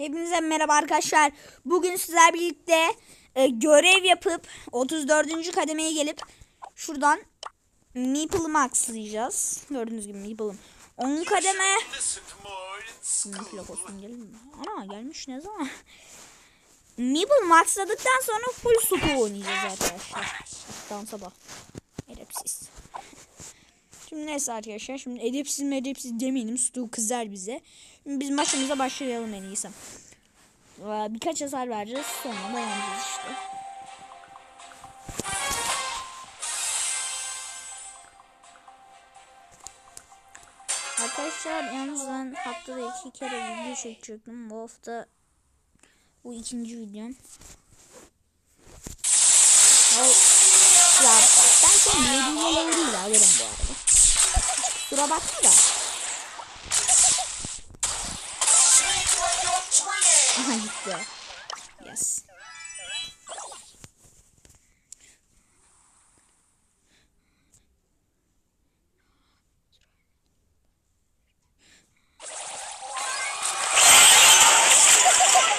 Hepinize merhaba arkadaşlar. Bugün sizler birlikte e, görev yapıp 34. kademeye gelip şuradan Meeple'ı maxlayacağız. Gördüğünüz gibi Meeple'ım. 10 kademe. Meeple kostüm gelir mi? Ana gelmiş ne zaman? Meeple maxladıktan sonra full suku oynayacağız arkadaşlar. Dansa bak. Edepsiz. Şimdi neyse arkadaşlar. Şimdi edepsiz mi edepsiz demeyelim. Stu kızar bize. Şimdi biz maçımıza başlayalım en iyisi. Ee, Birkaç hasar vereceğiz. Sonra da yeneceğiz işte. Arkadaşlar yalnız ben haftada iki kere video çekecektim. Bu hafta bu ikinci videom. Ya, ben senin yediğiyle alırım bu arada. Kusura bakma da. Aha gitti. Yes.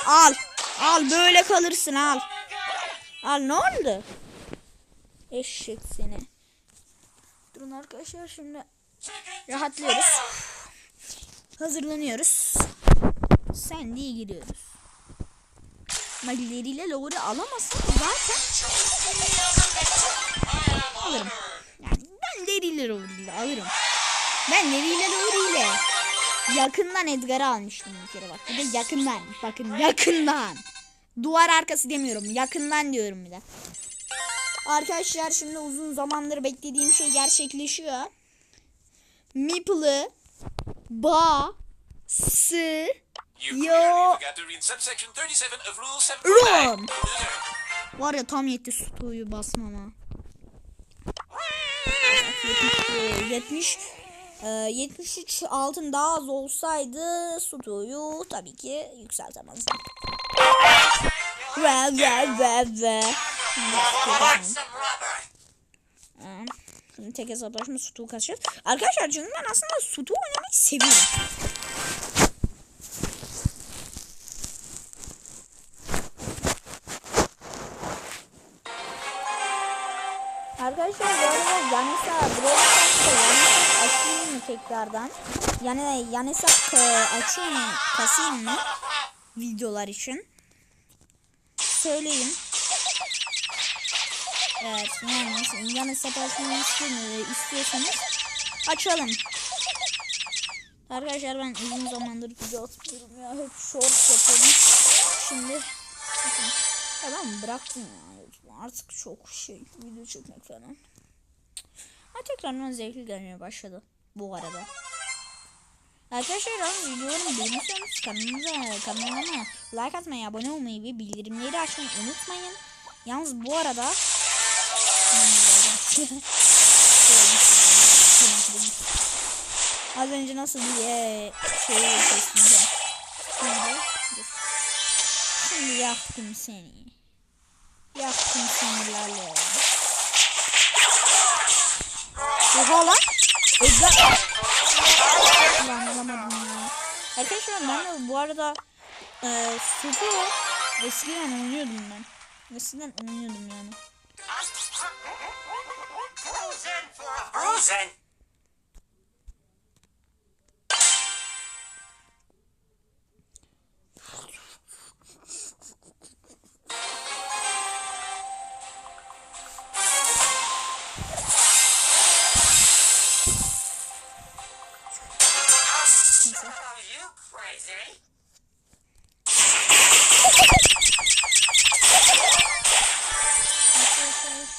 Al. Al böyle kalırsın al. Al ne oldu? Eşek seni. Durun arkadaşlar şimdi rahatlıyoruz. Hazırlanıyoruz. Sen diye giriyoruz. Malileriyle Lowry alamazsam zaten alırım. Yani ben deriyle Lowry'yle alırım. Ben deriyle Lowry'yle yakından Edgar'ı almıştım bir kere bak. Bir de yakından. Bakın yakından. Duvar arkası demiyorum. Yakından diyorum bir de. Arkadaşlar şimdi uzun zamandır beklediğim şey gerçekleşiyor. Meeple'ı ba sı Yo. clearly forgot to read subsection 37 of Rule 7. Rum. Var ya tam yetti stoyu basmama. 70, 70 e, 73 altın daha az olsaydı stoyu tabii ki yükseltemezdim. Ve ve ve ve. Ee, Şimdi tek hesaplaşma Sutu'yu kaçacağız. Arkadaşlar çünkü ben aslında Sutu oynamayı seviyorum. Arkadaşlar bu arada Yanisa Brawl Stars'ta açayım mı tekrardan? Yani Yanisa e, açayım mı, kasayım mı? Videolar için. Söyleyin. Evet yani Yanisa açmayı istiyorsanız, açalım. Arkadaşlar ben uzun zamandır video atmıyorum ya. Hep short yapıyorum. Şimdi bakın. Ya ben bıraktım ya. Artık çok şey video çekmek falan. Ha tekrardan zevkli gelmeye başladı. Bu arada. Arkadaşlar ben videolarımı beğeniyorsanız kanalımıza, kanalıma like atmayı, abone olmayı ve bildirimleri açmayı unutmayın. Yalnız bu arada Az önce nasıl bir e, şey kestim de. Şimdi, dur. Şimdi yaktım seni. Yaktım sinirlerle. Oha lan. Edgar. Lan alamadım ya. Arkadaşlar ben de bu arada e, Sufu eskiden oynuyordum ben. Eskiden oynuyordum yani. saying?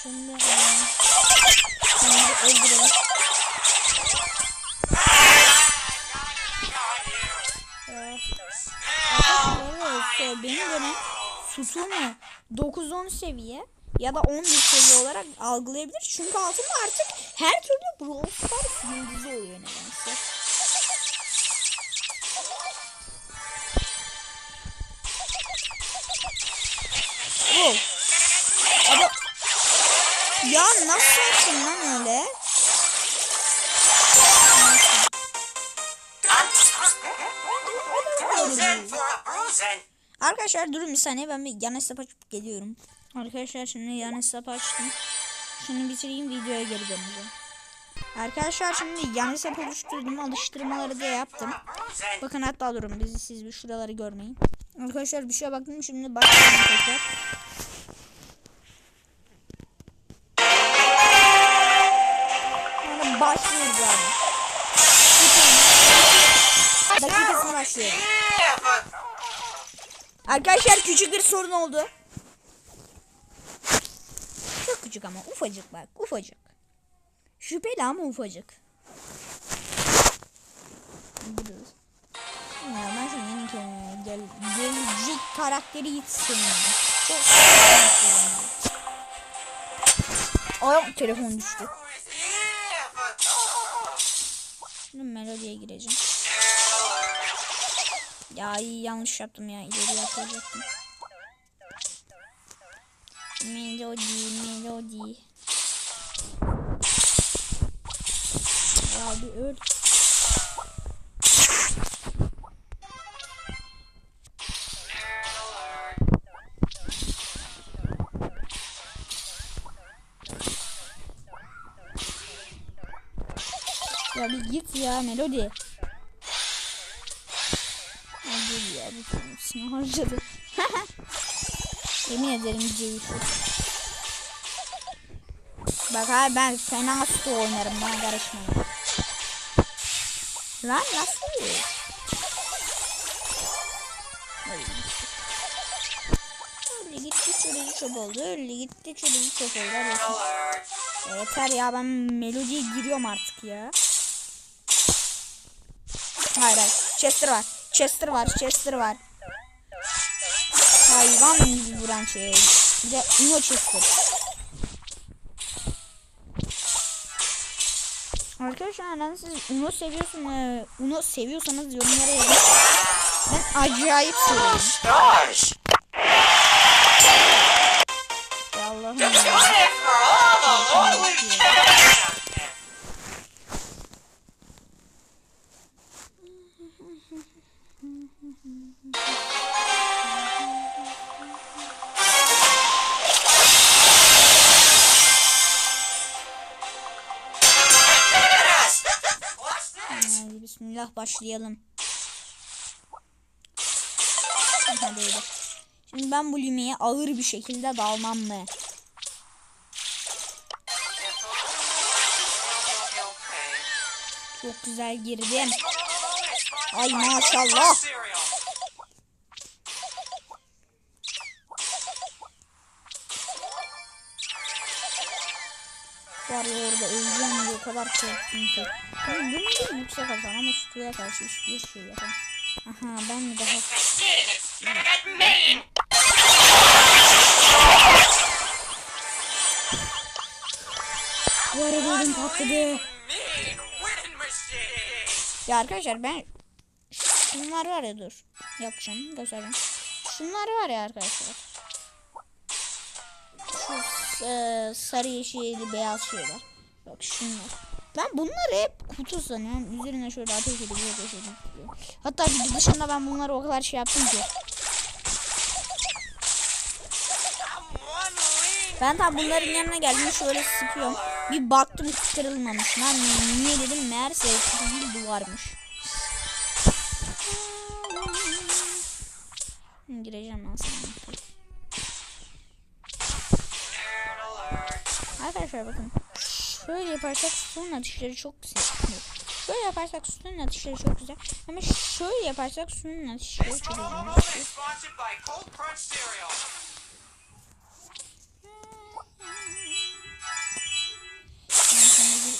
Thank you. Şimdi öldürelim. Arkadaşlar benim dönem Susumu 9-10 seviye ya da 11 seviye olarak algılayabilir. Çünkü altında artık her türlü Brawl Stars yıldızı oluyor nedense. Oh. Ya nasıl frozen. Arkadaşlar durun bir saniye ben bir yan hesap açıp geliyorum. Arkadaşlar şimdi yan hesap açtım. Şunu bitireyim videoya geri döneceğim. Arkadaşlar şimdi yan hesap oluşturdum. Alıştırmaları da yaptım. Bakın hatta durun bizi siz bir şuraları görmeyin. Arkadaşlar bir şeye baktım şimdi başlayalım. Başlıyorum. Arkadaşlar küçük bir sorun oldu. Çok küçük ama ufacık bak ufacık. Şüpheli ama ufacık. Ya ben yeni kelime gel, gelecek karakteri sevmiyorum. Çok. Ay telefon düştü. Şimdi melodiye gireceğim. Ya iyi yanlış yaptım ya. İleri yapacaktım. Melodi, melodi. Ya bir öl. Ya bir git ya melodi. Hadi ya bu harcadı. Yemin ederim Ceyhun. Bak abi ben fena su oynarım bana karışmayın. Lan nasıl? Öyle gitti. Öyle gitti çöreci çöp oldu. Öyle gitti çöreci çöp oldu. Hadi. Ya Yeter ya ben melodiye giriyorum artık ya. Hayır hayır. Chester var. Chester var. Chester var. Hayvan gibi vuran şey. Bir de Uno Chester. Arkadaşlar lan siz Uno seviyorsun, e, Uno seviyorsanız yorumlara yazın. Ben acayip seviyorum. Ya Allah'ım bismillah başlayalım. Şimdi ben bu limiye ağır bir şekilde dalmam mı? Çok güzel girdim. Ay maşallah. Var ya orada öleceğim diye o kadar korktum ki. Tabii bu ne yüksek hasar ama sütüye karşı hiçbir şey yapamam. Aha ben mi daha... Bu arada patladı. Ya arkadaşlar ben şunlar var ya dur. Yapacağım göstereyim. Şunlar var ya arkadaşlar. Şu e, sarı yeşilli beyaz şeyler. Bak şunlar. Ben bunları hep kutu sanıyorum. Üzerine şöyle ateş edip ateş edip. Hatta video dışında ben bunları o kadar şey yaptım ki. Ben tam bunların yanına geldim şöyle sıkıyorum. Bir baktım kırılmamış. Lan niye dedim meğerse değil duvarmış. Gireceğim ben sana. Arkadaşlar bakın. Şöyle yaparsak suyun atışları çok güzel. Şöyle yaparsak suyun atışları çok güzel. Ama şöyle yaparsak suyun atışları çok güzel. Aha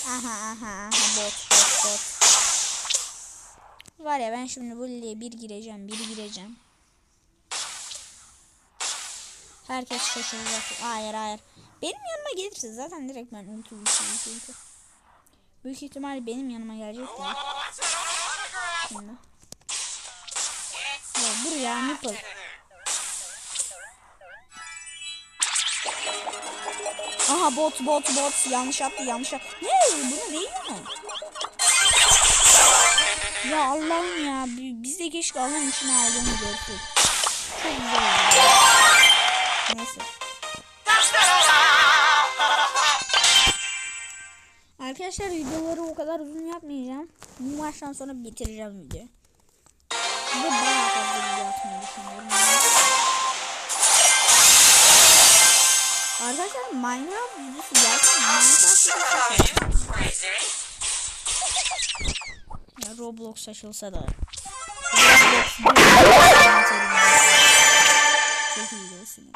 aha aha bot bot bot. Var ya ben şimdi bu liliye bir gireceğim bir gireceğim. Herkes şaşıracak. Hayır hayır. Benim yanıma gelirse zaten direkt ben ulti ulti. Büyük ihtimal benim yanıma gelecek ya. Şimdi. Ya dur ya nipple. Aha bot bot bot yanlış yaptı yanlış yaptı. Ne bunu değil mi? Ya Allah'ım ya bi- biz de keşke Allah'ın içine aldığını görsek. Çok güzel. Neyse. Arkadaşlar videoları o kadar uzun yapmayacağım. Bu maçtan sonra bitireceğim videoyu. Ve bayağı video. Arkadaşlar Minecraft videosu gelsin. Minecraft Roblox açılsa da. Roblox Çok iyi diyorsun.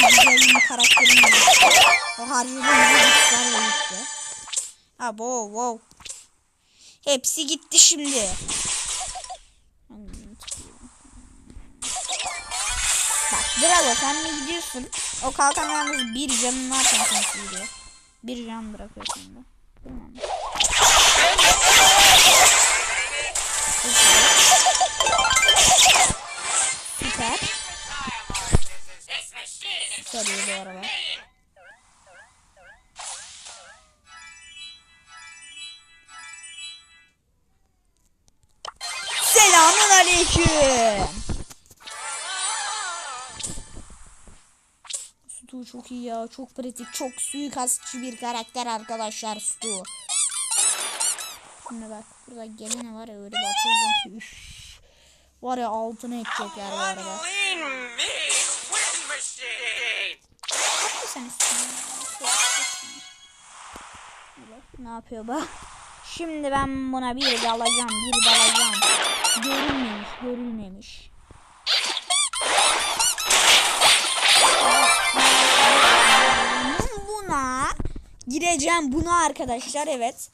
Ama güzel bir karakterim var. O harcadığım müziklerle gitti. Ha wow wow. Hepsi gitti şimdi. Bak Drago sen mi gidiyorsun? O kalkan yalnız bir canın varken sen gidiyor. Bir can bırakıyorsun da. Tamam. Sarıyor bu araba. Selamun aleyküm. Stu çok iyi ya. Çok pratik. Çok suikastçı bir karakter arkadaşlar Stu. Şimdi bak burada gelene var ya öyle atılacağım ki. Var ya altına edecekler bu arada. Ne yapıyor bak. Şimdi ben buna bir dalacağım, bir dalacağım. Görünmemiş, görülmemiş. Buna gireceğim buna arkadaşlar evet.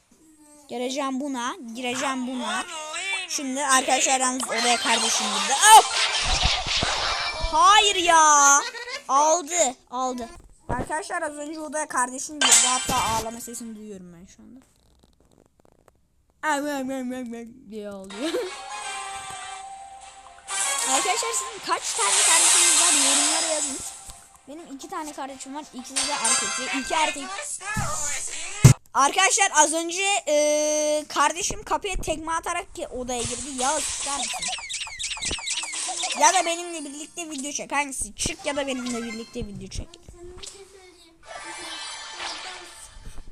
Gireceğim buna, gireceğim buna. Şimdi arkadaşlar yalnız oraya kardeşim girdi. Hayır ya. Aldı, aldı. Arkadaşlar az önce odaya kardeşim girdi. Hatta ağlama sesini duyuyorum ben şu anda. Diye ağlıyor. Arkadaşlar sizin kaç tane kardeşiniz var yorumlara yazın. Benim iki tane kardeşim var. İkisi de erkek. İki erkek. Arkadaşlar az önce eee, kardeşim kapıya tekme atarak ki odaya girdi. Ya çıkar mısın? Ya da benimle birlikte video çek. Hangisi? Çık ya da benimle birlikte video çek.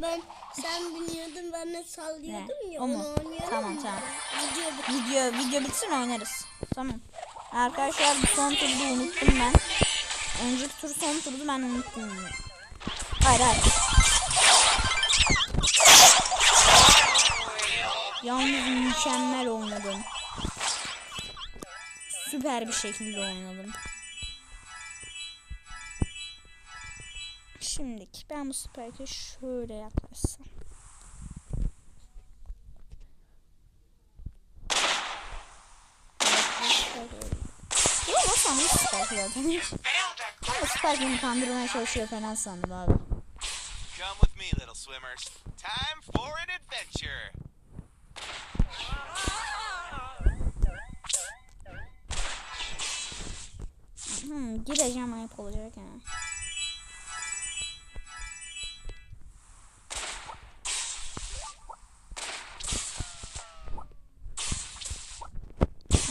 Ben sen biniyordun ben de sallıyordum Ne? ya O mu? Tamam, tamam. Video bit- Video video bitsin oynarız. Tamam. Arkadaşlar bu son turda unuttum ben. Önceki tur son turdu ben unuttum. Hayır hayır. Yalnız mükemmel oynadım. Süper bir şekilde oynadım. Şimdiki ben bu spike'e şöyle yaklaşsam. Yok nasıl anlamış Spike zaten. To Ama Spike beni kandırmaya çalışıyor falan sandım abi. Come with me, little swimmers. Time for an adventure. Hmm, gireceğim ayıp olacak yani.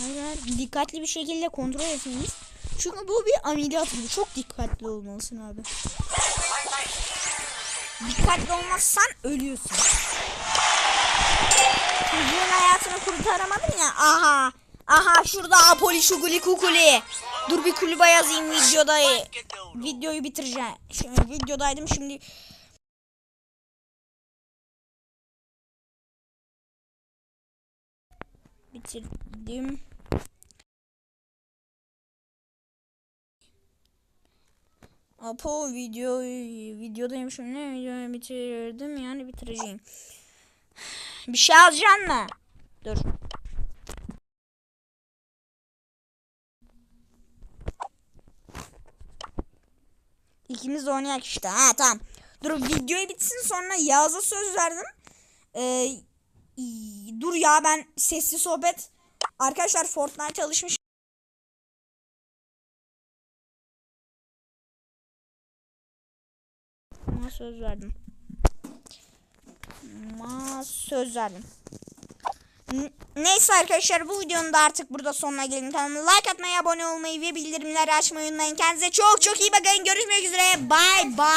Arkadaşlar dikkatli bir şekilde kontrol etmeliyiz. Çünkü bu bir ameliyat gibi. Çok dikkatli olmalısın abi. Dikkatli olmazsan ölüyorsun. Çocuğun hayatını kurtaramadın ya. Aha. Aha şurada Apoli Şuguli Kukuli. Dur bir kulübe yazayım videoda. Videoyu bitireceğim. Şimdi videodaydım şimdi. Bitirdim. Apo video videodayım şimdi videoyu bitirdim yani bitireceğim. Bir şey alacaksın mı? Dur. İkimiz de oynayak işte. Ha tamam. Dur videoyu bitsin sonra Yağız'a söz verdim. Ee, dur ya ben sesli sohbet. Arkadaşlar Fortnite çalışmış. Ma söz verdim. Ma söz verdim. Neyse arkadaşlar bu videonun da artık burada sonuna gelin. Kanalıma like atmayı, abone olmayı ve bildirimleri açmayı unutmayın. Kendinize çok çok iyi bakın. Görüşmek üzere. Bye bye.